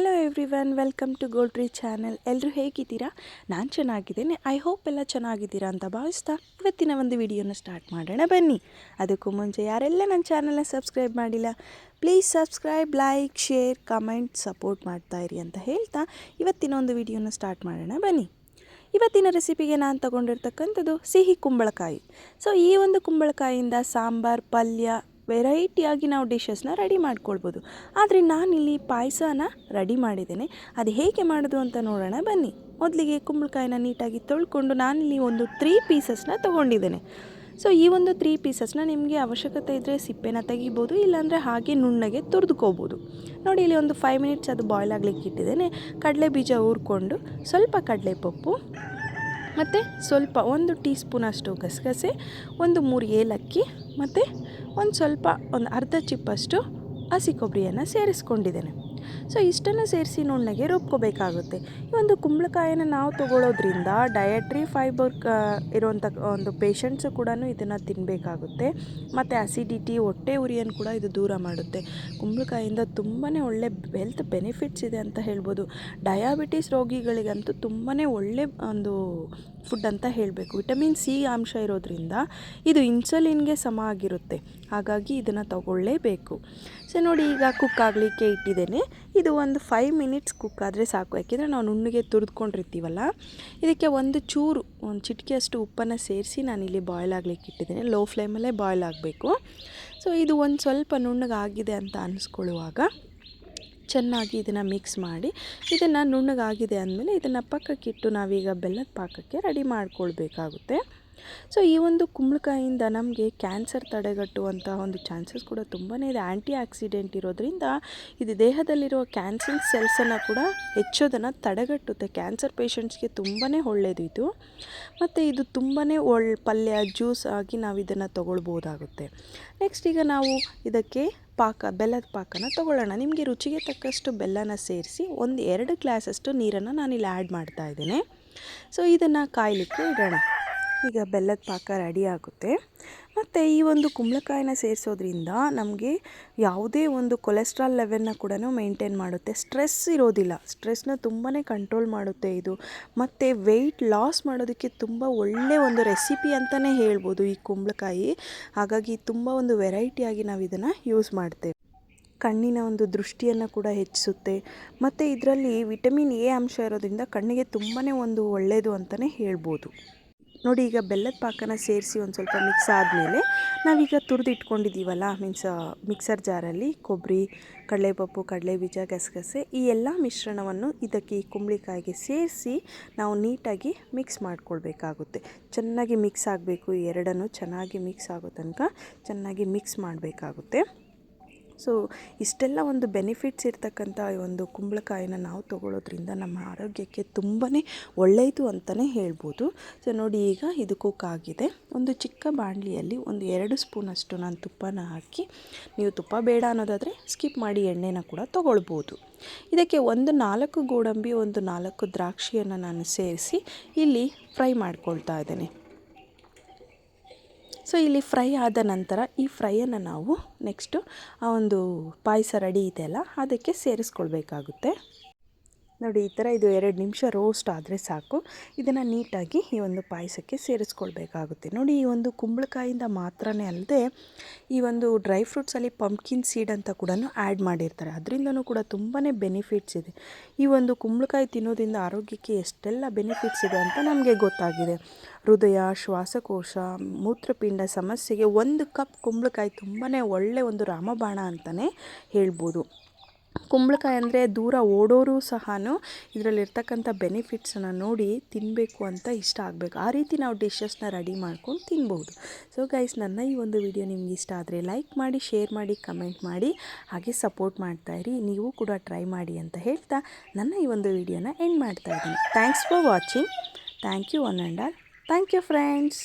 Hello everyone welcome to Goldry channel ಎಲ್ಲರೂ ಹೇಗಿದ್ದೀರಾ? ನಾನು ಚೆನ್ನಾಗಿದ್ದೇನೆ. ಐ ಹೋಪ್ ಎಲ್ಲ ಚೆನ್ನಾಗಿದ್ದೀರಾ ಅಂತ ಭಾವಿಸ್ತಾ ಇವತ್ತಿನ ಒಂದು ವಿಡಿಯೋನ ಸ್ಟಾರ್ಟ್ ಮಾಡೋಣ ಬನ್ನಿ. ಅದಕ್ಕೂ ಮುಂಚೆ ಯಾರೆಲ್ಲ ನನ್ನ ಚಾನಲ್ನ ಸಬ್ಸ್ಕ್ರೈಬ್ ಮಾಡಿಲ್ಲ please subscribe like share comment support ಮಾಡ್ತಾ ಇರಿ ಅಂತ ಹೇಳ್ತಾ ಇವತ್ತಿನ ಒಂದು ವಿಡಿಯೋನ ಸ್ಟಾರ್ಟ್ ಮಾಡೋಣ ಬನ್ನಿ. ಇವತ್ತಿನ ರೆಸಿಪಿಗೆ ನಾನು ತಗೊಂಡಿರ್ತಕ್ಕಂಥದ್ದು ಸಿಹಿ ಕುಂಬಳಕಾಯಿ. ಸೊ ಈ ಒಂದು ಕುಂಬಳಕಾಯಿಯಿಂದ ಸಾಂಬಾರ್, ಪಲ್ಯ ವೆರೈಟಿಯಾಗಿ ನಾವು ಡಿಶಸ್ನ ರೆಡಿ ಮಾಡ್ಕೊಳ್ಬೋದು. ಆದರೆ ನಾನಿಲ್ಲಿ ಪಾಯಸನ ರೆಡಿ ಮಾಡಿದ್ದೇನೆ. ಅದು ಹೇಗೆ ಮಾಡೋದು ಅಂತ ನೋಡೋಣ ಬನ್ನಿ. ಮೊದಲಿಗೆ ಕುಂಬಳಕಾಯಿನ ನೀಟಾಗಿ ತೊಳ್ಕೊಂಡು ನಾನಿಲ್ಲಿ ಒಂದು ತ್ರೀ ಪೀಸಸ್ನ ತೊಗೊಂಡಿದ್ದೇನೆ. ಸೊ ಈ ಒಂದು ತ್ರೀ ಪೀಸಸ್ನ ನಿಮಗೆ ಅವಶ್ಯಕತೆ ಇದ್ದರೆ ಸಿಪ್ಪೆನ ತೆಗಿಬೋದು, ಇಲ್ಲಾಂದರೆ ಹಾಗೆ ನುಣ್ಣಗೆ ತುರಿದುಕೋಬೋದು. ನೋಡಿ, ಇಲ್ಲಿ ಒಂದು ಫೈವ್ ಮಿನಿಟ್ಸ್ ಅದು ಬಾಯ್ಲ್ ಆಗಲಿಕ್ಕೆ ಇಟ್ಟಿದ್ದೇನೆ. ಕಡಲೆ ಬೀಜ ಹುರ್ಕೊಂಡು ಸ್ವಲ್ಪ ಕಡಲೆ ಪಪ್ಪು ಮತ್ತು ಸ್ವಲ್ಪ ಒಂದು ಟೀ ಸ್ಪೂನಷ್ಟು ಗಸಗಸೆ, ಒಂದು ಮೂರು ಏಲಕ್ಕಿ ಮತ್ತು ಒಂದು ಸ್ವಲ್ಪ ಒಂದು ಅರ್ಧ ಚಿಪ್ಪಷ್ಟು ಹಸಿ ಕೊಬ್ಬರಿಯನ್ನು ಸೇರಿಸ್ಕೊಂಡಿದ್ದೇನೆ. ಸೊ ಇಷ್ಟನ್ನು ಸೇರಿಸಿ ನುಣ್ಣಗೆ ರುಬ್ಕೋಬೇಕಾಗುತ್ತೆ. ಈ ಒಂದು ಕುಂಬಳಕಾಯಿನ ನಾವು ತಗೊಳ್ಳೋದ್ರಿಂದ ಡಯಟ್ರಿ ಫೈಬರ್ ಇರುವಂಥ ಒಂದು ಪೇಷಂಟ್ಸು ಕೂಡ ಇದನ್ನು ತಿನ್ನಬೇಕಾಗುತ್ತೆ ಮತ್ತು ಅಸಿಡಿಟಿ ಹೊಟ್ಟೆ ಉರಿಯನ್ನು ಕೂಡ ಇದು ದೂರ ಮಾಡುತ್ತೆ. ಕುಂಬಳಕಾಯಿಂದ ತುಂಬಾ ಒಳ್ಳೆ ಹೆಲ್ತ್ ಬೆನಿಫಿಟ್ಸ್ ಇದೆ ಅಂತ ಹೇಳ್ಬೋದು. ಡಯಾಬಿಟಿಸ್ ರೋಗಿಗಳಿಗಂತೂ ತುಂಬಾ ಒಳ್ಳೆ ಒಂದು ಫುಡ್ ಅಂತ ಹೇಳಬೇಕು. ವಿಟಮಿನ್ ಸಿ ಅಂಶ ಇರೋದ್ರಿಂದ ಇದು ಇನ್ಸುಲಿನ್ಗೆ ಸಮ ಆಗಿರುತ್ತೆ. ಹಾಗಾಗಿ ಇದನ್ನು ತಗೊಳ್ಳೇಬೇಕು. ಸೊ ನೋಡಿ ಈಗ ಕುಕ್ ಆಗಲಿಕ್ಕೆ ಇಟ್ಟಿದ್ದೇನೆ. ಇದು ಒಂದು ಫೈವ್ ಮಿನಿಟ್ಸ್ ಕುಕ್ ಆದರೆ ಸಾಕು. ಯಾಕೆಂದರೆ ನಾವು ನುಣ್ಣಗೆ ತುರಿದುಕೊಂಡಿರ್ತೀವಲ್ಲ, ಇದಕ್ಕೆ ಒಂದು ಚೂರು, ಒಂದು ಚಿಟಿಕೆಯಷ್ಟು ಉಪ್ಪನ್ನು ಸೇರಿಸಿ ನಾನಿಲ್ಲಿ ಬಾಯ್ಲ್ ಆಗಲಿಕ್ಕೆ ಇಟ್ಟಿದ್ದೇನೆ. ಲೋ ಫ್ಲೇಮಲ್ಲೇ ಬಾಯ್ಲ್ ಆಗಬೇಕು. ಸೊ ಇದು ಒಂದು ಸ್ವಲ್ಪ ನುಣ್ಣಗಾಗಿದೆ ಅಂತ ಅನಿಸ್ಕೊಳ್ಳುವಾಗ ಚೆನ್ನಾಗಿ ಇದನ್ನು ಮಿಕ್ಸ್ ಮಾಡಿ, ಇದನ್ನು ನುಣ್ಣಗಾಗಿದೆ ಅಂದಮೇಲೆ ಇದನ್ನು ಪಕ್ಕಕ್ಕಿಟ್ಟು ನಾವೀಗ ಬೆಲ್ಲದ ಪಾಕಕ್ಕೆ ರೆಡಿ ಮಾಡ್ಕೊಳ್ಬೇಕಾಗುತ್ತೆ. ಸೊ ಈ ಒಂದು ಕುಂಬಳಕಾಯಿಂದ ನಮಗೆ ಕ್ಯಾನ್ಸರ್ ತಡೆಗಟ್ಟುವಂಥ ಒಂದು ಚಾನ್ಸಸ್ ಕೂಡ ತುಂಬಾ ಇದೆ. ಆ್ಯಂಟಿ ಆಕ್ಸಿಡೆಂಟ್ ಇರೋದ್ರಿಂದ ಇದು ದೇಹದಲ್ಲಿರುವ ಕ್ಯಾನ್ಸರ್ ಸೆಲ್ಸನ್ನು ಕೂಡ ಹೆಚ್ಚೋದನ್ನು ತಡೆಗಟ್ಟುತ್ತೆ. ಕ್ಯಾನ್ಸರ್ ಪೇಷಂಟ್ಸ್ಗೆ ತುಂಬಾ ಒಳ್ಳೆಯದು ಇದು. ಮತ್ತು ಇದು ತುಂಬಾ ಒಳ್ಳೆ ಪಲ್ಯ ಜ್ಯೂಸ್ ಆಗಿ ನಾವು ಇದನ್ನು ತೊಗೊಳ್ಬೋದಾಗುತ್ತೆ. ನೆಕ್ಸ್ಟ್ ಈಗ ನಾವು ಇದಕ್ಕೆ ಪಾಕ, ಬೆಲ್ಲದ ಪಾಕನ ತೊಗೊಳ್ಳೋಣ. ನಿಮಗೆ ರುಚಿಗೆ ತಕ್ಕಷ್ಟು ಬೆಲ್ಲನ ಸೇರಿಸಿ ಒಂದು ಎರಡು ಗ್ಲಾಸಷ್ಟು ನೀರನ್ನು ನಾನಿಲ್ಲಿ ಆ್ಯಡ್ ಮಾಡ್ತಾ ಇದ್ದೇನೆ. ಸೊ ಇದನ್ನು ಕಾಯಲಿಕ್ಕೆ ಇಡೋಣ. ಈಗ ಬೆಲ್ಲದ ಪಾಕ ರೆಡಿ ಆಗುತ್ತೆ. ಮತ್ತು ಈ ಒಂದು ಕುಂಬಳಕಾಯಿನ ಸೇರಿಸೋದ್ರಿಂದ ನಮಗೆ ಯಾವುದೇ ಒಂದು ಕೊಲೆಸ್ಟ್ರಾಲ್ ಲೆವೆಲ್ನ ಕೂಡ ಮೇಂಟೈನ್ ಮಾಡುತ್ತೆ. ಸ್ಟ್ರೆಸ್ ಇರೋದಿಲ್ಲ. ಸ್ಟ್ರೆಸ್ನ ತುಂಬಾ ಕಂಟ್ರೋಲ್ ಮಾಡುತ್ತೆ ಇದು. ಮತ್ತು ವೆಯ್ಟ್ ಲಾಸ್ ಮಾಡೋದಕ್ಕೆ ತುಂಬ ಒಳ್ಳೆಯ ಒಂದು ರೆಸಿಪಿ ಅಂತಲೇ ಹೇಳ್ಬೋದು ಈ ಕುಂಬಳಕಾಯಿ. ಹಾಗಾಗಿ ತುಂಬ ಒಂದು ವೆರೈಟಿಯಾಗಿ ನಾವು ಇದನ್ನು ಯೂಸ್ ಮಾಡ್ತೇವೆ. ಕಣ್ಣಿನ ಒಂದು ದೃಷ್ಟಿಯನ್ನು ಕೂಡ ಹೆಚ್ಚಿಸುತ್ತೆ. ಮತ್ತು ಇದರಲ್ಲಿ ವಿಟಮಿನ್ ಎ ಅಂಶ ಇರೋದ್ರಿಂದ ಕಣ್ಣಿಗೆ ತುಂಬಾ ಒಂದು ಒಳ್ಳೆಯದು ಅಂತಲೇ ಹೇಳ್ಬೋದು. ನೋಡಿ ಈಗ ಬೆಲ್ಲದ ಪಾಕನ ಸೇರಿಸಿ ಒಂದು ಸ್ವಲ್ಪ ಮಿಕ್ಸ್ ಆದಮೇಲೆ ನಾವೀಗ ತುರಿದು ಇಟ್ಕೊಂಡಿದ್ದೀವಲ್ಲ ಮೀನ್ಸ್ ಮಿಕ್ಸರ್ ಜಾರಲ್ಲಿ ಕೊಬ್ಬರಿ ಕಡಲೆಪಪ್ಪು ಕಡಲೆ ಬೀಜ ಗಸಗಸೆ ಈ ಎಲ್ಲ ಮಿಶ್ರಣವನ್ನು ಇದಕ್ಕೆ ಈ ಕುಂಬಳಿಕಾಯಿಗೆ ಸೇರಿಸಿ ನಾವು ನೀಟಾಗಿ ಮಿಕ್ಸ್ ಮಾಡ್ಕೊಳ್ಬೇಕಾಗುತ್ತೆ. ಚೆನ್ನಾಗಿ ಮಿಕ್ಸ್ ಆಗಬೇಕು ಎರಡನ್ನು ಚೆನ್ನಾಗಿ ಮಿಕ್ಸ್ ಆಗೋ ತನಕ ಚೆನ್ನಾಗಿ ಮಿಕ್ಸ್ ಮಾಡಬೇಕಾಗುತ್ತೆ. ಸೊ ಇಷ್ಟೆಲ್ಲ ಒಂದು ಬೆನಿಫಿಟ್ಸ್ ಇರ್ತಕ್ಕಂಥ ಒಂದು ಕುಂಬಳಕಾಯಿನ ನಾವು ತಗೊಳ್ಳೋದ್ರಿಂದ ನಮ್ಮ ಆರೋಗ್ಯಕ್ಕೆ ತುಂಬಾ ಒಳ್ಳೆಯದು ಅಂತಲೇ ಹೇಳ್ಬೋದು. ಸೊ ನೋಡಿ ಈಗ ಇದು ಕುಕ್ ಆಗಿದೆ. ಒಂದು ಚಿಕ್ಕ ಬಾಣಲಿಯಲ್ಲಿ ಒಂದು ಎರಡು ಸ್ಪೂನಷ್ಟು ನಾನು ತುಪ್ಪನ ಹಾಕಿ, ನೀವು ತುಪ್ಪ ಬೇಡ ಅನ್ನೋದಾದರೆ ಸ್ಕಿಪ್ ಮಾಡಿ ಎಣ್ಣೆನ ಕೂಡ ತೊಗೊಳ್ಬೋದು. ಇದಕ್ಕೆ ಒಂದು ನಾಲ್ಕು ಗೋಡಂಬಿ, ಒಂದು ನಾಲ್ಕು ದ್ರಾಕ್ಷಿಯನ್ನು ನಾನು ಸೇರಿಸಿ ಇಲ್ಲಿ ಫ್ರೈ ಮಾಡ್ಕೊಳ್ತಾ ಇದ್ದೇನೆ. ಸೊ ಇಲ್ಲಿ ಫ್ರೈ ಆದ ನಂತರ ಈ ಫ್ರೈಯನ್ನು ನಾವು ನೆಕ್ಸ್ಟು ಆ ಒಂದು ಪಾಯಸ ರೆಡಿ ಇದೆಯಲ್ಲ ಅದಕ್ಕೆ ಸೇರಿಸ್ಕೊಳ್ಬೇಕಾಗುತ್ತೆ. ನೋಡಿ, ಈ ಥರ ಇದು ಎರಡು ನಿಮಿಷ ರೋಸ್ಟ್ ಆದರೆ ಸಾಕು. ಇದನ್ನು ನೀಟಾಗಿ ಈ ಒಂದು ಪಾಯಸಕ್ಕೆ ಸೇರಿಸ್ಕೊಳ್ಬೇಕಾಗುತ್ತೆ. ನೋಡಿ, ಈ ಒಂದು ಕುಂಬಳಕಾಯಿಂದ ಮಾತ್ರನೇ ಅಲ್ಲದೆ, ಈ ಒಂದು ಡ್ರೈ ಫ್ರೂಟ್ಸಲ್ಲಿ ಪಂಪ್ಕಿನ್ ಸೀಡ್ ಅಂತ ಕೂಡ ಆ್ಯಡ್ ಮಾಡಿರ್ತಾರೆ. ಅದರಿಂದನೂ ಕೂಡ ತುಂಬಾ ಬೆನಿಫಿಟ್ಸ್ ಇದೆ. ಈ ಒಂದು ಕುಂಬಳಕಾಯಿ ತಿನ್ನೋದ್ರಿಂದ ಆರೋಗ್ಯಕ್ಕೆ ಎಷ್ಟೆಲ್ಲ ಬೆನಿಫಿಟ್ಸ್ ಇದೆ ಅಂತ ನಮಗೆ ಗೊತ್ತಾಗಿದೆ. ಹೃದಯ, ಶ್ವಾಸಕೋಶ, ಮೂತ್ರಪಿಂಡ ಸಮಸ್ಯೆಗೆ ಒಂದು ಕಪ್ ಕುಂಬಳಕಾಯಿ ತುಂಬಾ ಒಳ್ಳೆಯ ಒಂದು ರಾಮಬಾಣ ಅಂತಲೇ ಹೇಳ್ಬೋದು. ಕುಂಬಳಕಾಯಿ ಅಂದರೆ ದೂರ ಓಡೋರು ಸಹ ಇದರಲ್ಲಿರ್ತಕ್ಕಂಥ ಬೆನಿಫಿಟ್ಸನ್ನು ನೋಡಿ ತಿನ್ನಬೇಕು ಅಂತ ಇಷ್ಟ ಆಗಬೇಕು. ಆ ರೀತಿ ನಾವು ಡಿಶಸ್ನ ರೆಡಿ ಮಾಡ್ಕೊಂಡು ತಿನ್ಬೋದು. ಸೊ ಗೈಸ್ ನನ್ನ ಈ ಒಂದು ವಿಡಿಯೋ ನಿಮ್ಗೆ ಇಷ್ಟ ಆದರೆ ಲೈಕ್ ಮಾಡಿ ಶೇರ್ ಮಾಡಿ ಕಮೆಂಟ್ ಮಾಡಿ, ಹಾಗೆ ಸಪೋರ್ಟ್ ಮಾಡ್ತಾಯಿರಿ ನೀವು ಕೂಡ ಟ್ರೈ ಮಾಡಿ ಅಂತ ಹೇಳ್ತಾ ನನ್ನ ಈ ಒಂದು ವಿಡಿಯೋನ ಎಂಡ್ ಮಾಡ್ತಾ ಇದ್ದೀನಿ. Thanks for watching thank you one and all thank you friends